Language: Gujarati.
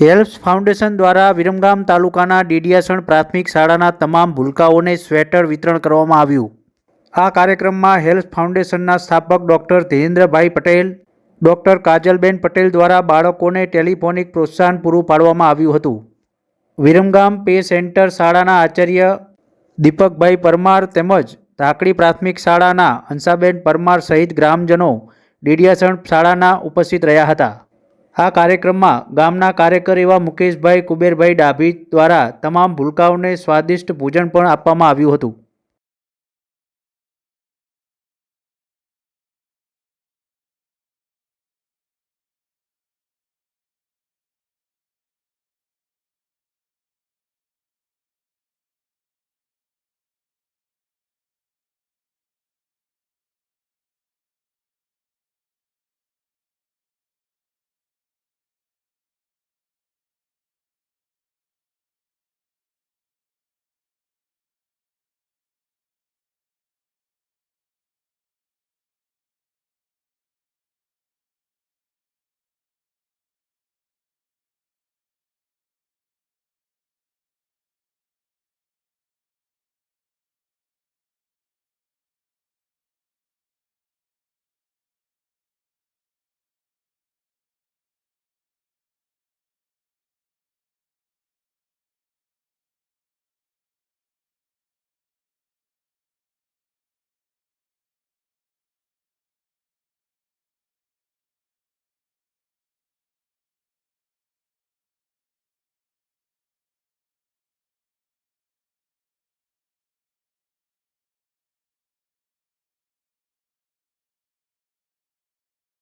હેલ્પ્સ ફાઉન્ડેશન દ્વારા વિરમગામ તાલુકાના ડીડિયાસણ પ્રાથમિક શાળાના તમામ ભૂલકાઓને સ્વેટર વિતરણ કરવામાં આવ્યું. આ કાર્યક્રમમાં હેલ્પ ફાઉન્ડેશનના સ્થાપક ડૉક્ટર ધીરેન્દ્રભાઈ પટેલ, ડૉક્ટર કાજલબેન પટેલ દ્વારા બાળકોને ટેલિફોનિક પ્રોત્સાહન પૂરું પાડવામાં આવ્યું હતું. વિરમગામ પે સેન્ટર શાળાના આચાર્ય દીપકભાઈ પરમાર તેમજ ધાકડી પ્રાથમિક શાળાના હંસાબેન પરમાર સહિત ગ્રામજનો ડીડીયાસણ શાળાના ઉપસ્થિત રહ્યા હતા. આ કાર્યક્રમમાં ગામના કાર્યકર એવા મુકેશભાઈ, કુબેરભાઈ ડાભી દ્વારા તમામ ભૂલકાઓને સ્વાદિષ્ટ ભોજન પણ આપવામાં આવ્યું હતું.